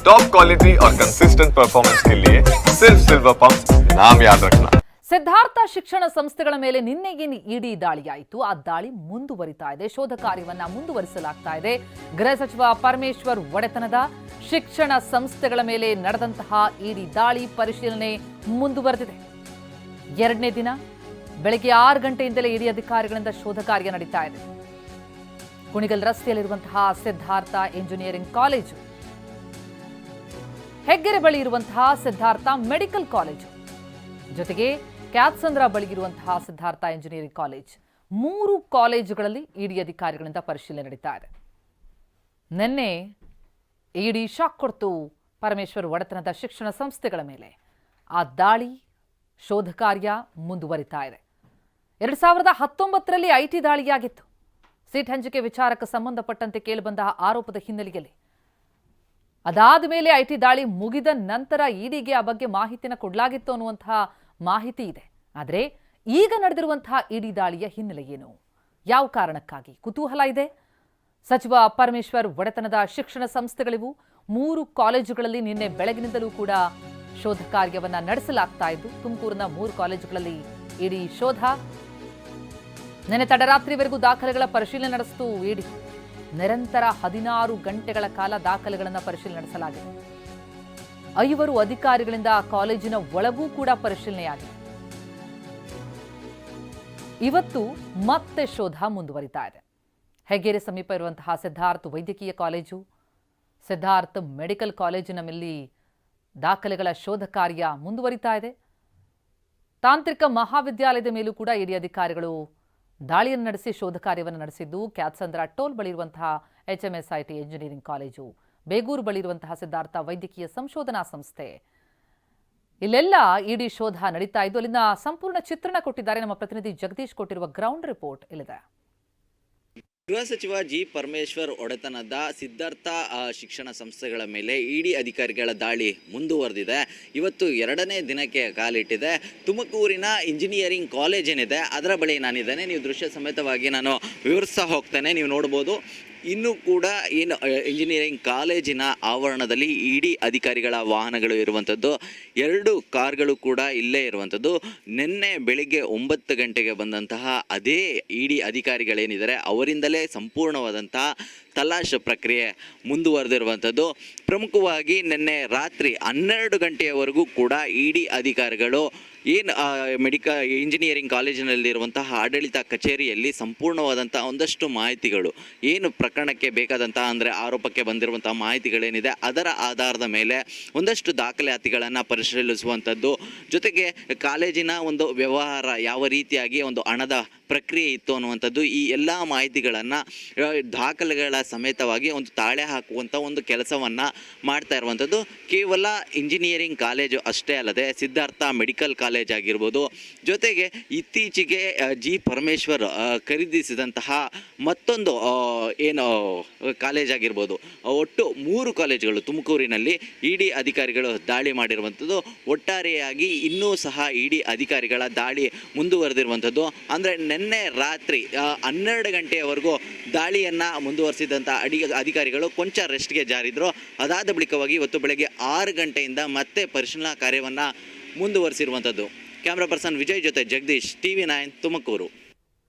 Top quality और consistent performance के लिए सिर्फ सिल्वर पंप नाम याद रखना ಸಿದ್ಧಾರ್ಥ ಶಿಕ್ಷಣ ಸಂಸ್ಥೆಗಳ ಮೇಲೆ ನಿನ್ನೆಗೇನು ಇಡಿ ದಾಳಿಯಾಯಿತು ಆ ದಾಳಿ ಮುಂದುವರಿತಾ ಇದೆ ಶೋಧ ಕಾರ್ಯವನ್ನ ಮುಂದುವರಿಸಲಾಗ್ತಾ ಇದೆ ಗೃಹ ಸಚಿವ ಪರಮೇಶ್ವರ್ ಒಡೆತನದ ಶಿಕ್ಷಣ ಸಂಸ್ಥೆಗಳ ಮೇಲೆ ನಡೆದಂತಹ ಇಡಿ ದಾಳಿ ಪರಿಶೀಲನೆ ಮುಂದುವರೆದಿದೆ ಎರಡನೇ ದಿನ ಬೆಳಗ್ಗೆ ಆರು ಗಂಟೆಯಿಂದಲೇ ಇಡಿ ಅಧಿಕಾರಿಗಳಿಂದ ಶೋಧ ಕಾರ್ಯ ನಡೀತಾ ಇದೆ ಕುಣಿಗಲ್ ರಸ್ತೆಯಲ್ಲಿರುವಂತಹ ಸಿದ್ಧಾರ್ಥ ಇಂಜಿನಿಯರಿಂಗ್ ಕಾಲೇಜು ಹೆಗ್ಗೆರೆ ಬಳಿ ಇರುವಂತಹ ಸಿದ್ಧಾರ್ಥ ಮೆಡಿಕಲ್ ಕಾಲೇಜು. ಜೊತೆಗೆ ಕ್ಯಾತ್ಸಂದ್ರ ಬಳಿ ಇರುವಂತಹ ಸಿದ್ಧಾರ್ಥ ಇಂಜಿನಿಯರಿಂಗ್ ಕಾಲೇಜ್. ಮೂರು ಕಾಲೇಜುಗಳಲ್ಲಿ ಇಡಿ ಅಧಿಕಾರಿಗಳಿಂದ ಪರಿಶೀಲನೆ ನಡೀತಾ ಇದೆ. ನಿನ್ನೆ ಇಡಿ ಶಾಕ್ ಕೊಡ್ತು ಪರಮೇಶ್ವರ್ ಒಡೆತನದ ಶಿಕ್ಷಣ ಸಂಸ್ಥೆಗಳ ಮೇಲೆ. ಆ ದಾಳಿ, ಶೋಧ ಕಾರ್ಯ ಮುಂದುವರಿತಾ ಇದೆ. ಎರಡು ಸಾವಿರದ ಹತ್ತೊಂಬತ್ತರಲ್ಲಿ ಐಟಿ ದಾಳಿಯಾಗಿತ್ತು. ಸೀಟ್ ಹಂಚಿಕೆ ವಿಚಾರಕ್ಕೆ ಸಂಬಂಧಪಟ್ಟಂತೆ ಕೇಳಿಬಂದ ಆರೋಪದ ಹಿನ್ನೆಲೆಯಲ್ಲಿ ಅದಾದ ಮೇಲೆ ಐಟಿ ದಾಳಿ ಮುಗಿದ ನಂತರ ಇಡಿಗೆ ಆ ಬಗ್ಗೆ ಮಾಹಿತಿನ ಕೊಡಲಾಗಿತ್ತು ಅನ್ನುವಂತಹ ಮಾಹಿತಿ ಇದೆ. ಆದರೆ ಈಗ ನಡೆದಿರುವಂತಹ ಇಡಿ ದಾಳಿಯ ಹಿನ್ನೆಲೆ ಏನು? ಯಾವ ಕಾರಣಕ್ಕಾಗಿ? ಕುತೂಹಲ ಇದೆ? ಸಚಿವ ಪರಮೇಶ್ವರ್ ಒಡೆತನದ ಶಿಕ್ಷಣ ಸಂಸ್ಥೆಗಳಿವು ಮೂರು ಕಾಲೇಜುಗಳಲ್ಲಿ ನಿನ್ನೆ ಬೆಳಗಿನಿಂದಲೂ ಕೂಡ ಶೋಧ ಕಾರ್ಯವನ್ನ ನಡೆಸಲಾಗ್ತಾ ಇದ್ದು, ತುಮಕೂರಿನ ಮೂರು ಕಾಲೇಜುಗಳಲ್ಲಿ ಇಡಿ ಶೋಧ. ನಿನ್ನೆ ತಡರಾತ್ರಿವರೆಗೂ ದಾಖಲೆಗಳ ಪರಿಶೀಲನೆ ನಡೆಸಿತು ಇಡಿ. ನಿರಂತರ ಹದಿನಾರು ಗಂಟೆಗಳ ಕಾಲ ದಾಖಲೆಗಳನ್ನು ಪರಿಶೀಲನೆ ನಡೆಸಲಾಗಿದೆ. ಐವರು ಅಧಿಕಾರಿಗಳಿಂದ ಕಾಲೇಜಿನ ಒಳಗೂ ಕೂಡ ಪರಿಶೀಲನೆಯಾಗಿದೆ. ಇವತ್ತು ಮತ್ತೆ ಶೋಧ ಮುಂದುವರಿತಾ ಇದೆ ಹೆಗ್ಗೆರೆ ಸಮೀಪ ಇರುವಂತಹ ಸಿದ್ಧಾರ್ಥ್ ವೈದ್ಯಕೀಯ ಕಾಲೇಜು, ಸಿದ್ಧಾರ್ಥ್ ಮೆಡಿಕಲ್ ಕಾಲೇಜಿನ ಮೇಲೆ ದಾಖಲೆಗಳ ಶೋಧ ಕಾರ್ಯ ಮುಂದುವರಿತಾ ಇದೆ ತಾಂತ್ರಿಕ ಮಹಾವಿದ್ಯಾಲಯದ ಮೇಲೂ ಕೂಡ ಇಡಿ ಅಧಿಕಾರಿಗಳು ದಾಳಿಯನ್ನು ನಡೆಸಿ ಶೋಧ ಕಾರ್ಯವನ್ನು ನಡೆಸಿದ್ದು ಕ್ಯಾತ್ಸಂದ್ರ ಟೋಲ್ ಬಳಿ ಇರುವಂತಹ ಎಚ್ಎಂಎಸ್ಐಟಿ ಎಂಜಿನಿಯರಿಂಗ್ ಕಾಲೇಜು, ಬೇಗೂರು ಬಳಿ ಇರುವಂತಹ ಸಿದ್ಧಾರ್ಥ ವೈದ್ಯಕೀಯ ಸಂಶೋಧನಾ ಸಂಸ್ಥೆ. ಇಲ್ಲೆಲ್ಲ ಇಡಿ ಶೋಧ ನಡೀತಾ ಇದ್ದು, ಅಲ್ಲಿನ ಸಂಪೂರ್ಣ ಚಿತ್ರಣ ಕೊಟ್ಟಿದ್ದಾರೆ ನಮ್ಮ ಪ್ರತಿನಿಧಿ ಜಗದೀಶ್ ಕೊಟ್ಟಿರುವ ಗ್ರೌಂಡ್ ರಿಪೋರ್ಟ್ ಇಲ್ಲಿದೆ. ಗೃಹ ಸಚಿವ ಜಿ ಪರಮೇಶ್ವರ್ ಒಡೆತನದ ಸಿದ್ಧಾರ್ಥ ಶಿಕ್ಷಣ ಸಂಸ್ಥೆಗಳ ಮೇಲೆ ಇಡಿ ಅಧಿಕಾರಿಗಳ ದಾಳಿ ಮುಂದುವರೆದಿದೆ. ಇವತ್ತು ಎರಡನೇ ದಿನಕ್ಕೆ ಕಾಲಿಟ್ಟಿದೆ. ತುಮಕೂರಿನ ಇಂಜಿನಿಯರಿಂಗ್ ಕಾಲೇಜ್ ಏನಿದೆ ಅದರ ಬಳಿ ನಾನಿದ್ದೇನೆ. ನೀವು ದೃಶ್ಯ ಸಮೇತವಾಗಿ ನಾನು ವಿವರಿಸ್ತಾ ಹೋಗ್ತೇನೆ. ನೀವು ನೋಡ್ಬೋದು. ಇನ್ನೂ ಕೂಡ ಏನು ಇಂಜಿನಿಯರಿಂಗ್ ಕಾಲೇಜಿನ ಆವರಣದಲ್ಲಿ ಇಡಿ ಅಧಿಕಾರಿಗಳ ವಾಹನಗಳು ಇರುವಂಥದ್ದು, ಎರಡು ಕಾರ್ಗಳು ಕೂಡ ಇಲ್ಲೇ ಇರುವಂಥದ್ದು. ನಿನ್ನೆ ಬೆಳಿಗ್ಗೆ ಒಂಬತ್ತು ಗಂಟೆಗೆ ಬಂದಂತಹ ಅದೇ ಇಡಿ ಅಧಿಕಾರಿಗಳೇನಿದ್ದಾರೆ, ಅವರಿಂದಲೇ ಸಂಪೂರ್ಣವಾದಂತಹ ತಲಾಶ್ ಪ್ರಕ್ರಿಯೆ ಮುಂದುವರೆದಿರುವಂಥದ್ದು. ಪ್ರಮುಖವಾಗಿ ನಿನ್ನೆ ರಾತ್ರಿ ಹನ್ನೆರಡು ಗಂಟೆಯವರೆಗೂ ಕೂಡ ಇಡಿ ಅಧಿಕಾರಿಗಳು ಏನು ಮೆಡಿಕಲ್ ಇಂಜಿನಿಯರಿಂಗ್ ಕಾಲೇಜಿನಲ್ಲಿರುವಂತಹ ಆಡಳಿತ ಕಚೇರಿಯಲ್ಲಿ ಸಂಪೂರ್ಣವಾದಂಥ ಒಂದಷ್ಟು ಮಾಹಿತಿಗಳು, ಏನು ಪ್ರಕರಣಕ್ಕೆ ಬೇಕಾದಂತಹ ಅಂದರೆ ಆರೋಪಕ್ಕೆ ಬಂದಿರುವಂಥ ಮಾಹಿತಿಗಳೇನಿದೆ, ಅದರ ಆಧಾರದ ಮೇಲೆ ಒಂದಷ್ಟು ದಾಖಲಾತಿಗಳನ್ನು ಪರಿಶೀಲಿಸುವಂಥದ್ದು ಜೊತೆಗೆ ಕಾಲೇಜಿನ ಒಂದು ವ್ಯವಹಾರ ಯಾವ ರೀತಿಯಾಗಿ ಒಂದು ಹಣದ ಪ್ರಕ್ರಿಯೆ ಇತ್ತು ಅನ್ನುವಂಥದ್ದು, ಈ ಎಲ್ಲ ಮಾಹಿತಿಗಳನ್ನು ದಾಖಲೆಗಳ ಸಮೇತವಾಗಿ ಒಂದು ತಾಳೆ ಹಾಕುವಂಥ ಒಂದು ಕೆಲಸವನ್ನು ಮಾಡ್ತಾ ಇರುವಂಥದ್ದು ಕೇವಲ ಇಂಜಿನಿಯರಿಂಗ್ ಕಾಲೇಜು ಅಷ್ಟೇ ಅಲ್ಲದೆ, ಸಿದ್ಧಾರ್ಥ ಮೆಡಿಕಲ್ ಕಾಲೇಜ್ ಆಗಿರ್ಬೋದು. ಜೊತೆಗೆ ಇತ್ತೀಚೆಗೆ ಜಿ ಪರಮೇಶ್ವರ್ ಖರೀದಿಸಿದಂತಹ ಮತ್ತೊಂದು ಏನು, ಕಾಲೇಜ್ ಆಗಿರ್ಬೋದು. ಒಟ್ಟು ಮೂರು ಕಾಲೇಜುಗಳು ತುಮಕೂರಿನಲ್ಲಿ ಇಡಿ ಅಧಿಕಾರಿಗಳು ದಾಳಿ ಮಾಡಿರುವಂಥದ್ದು. ಒಟ್ಟಾರೆಯಾಗಿ ಇನ್ನೂ ಸಹ ಇಡಿ ಅಧಿಕಾರಿಗಳ ದಾಳಿ ಮುಂದುವರೆದಿರುವಂಥದ್ದು. ಅಂದರೆ ನಿನ್ನೆ ರಾತ್ರಿ ಹನ್ನೆರಡು ಗಂಟೆಯವರೆಗೂ ದಾಳಿಯನ್ನು ಮುಂದುವರಿಸಿದಂಥ ಅಡಿ, ಅಧಿಕಾರಿಗಳು ಕೊಂಚ ರೆಸ್ಟ್ಗೆ ಜಾರಿದ್ರು. ಅದಾದ ಬಳಿಕವಾಗಿ ಇವತ್ತು ಬೆಳಗ್ಗೆ ಆರು ಗಂಟೆಯಿಂದ ಮತ್ತೆ ಪರಿಶೀಲನಾ ಕಾರ್ಯವನ್ನು ಮುಂದುವರಿಸಿರುವಂಥದ್ದು. ಕ್ಯಾಮ್ರಾ ಪರ್ಸನ್ ವಿಜಯ್ ಜೊತೆ Jagadish T V nine Tumakuru.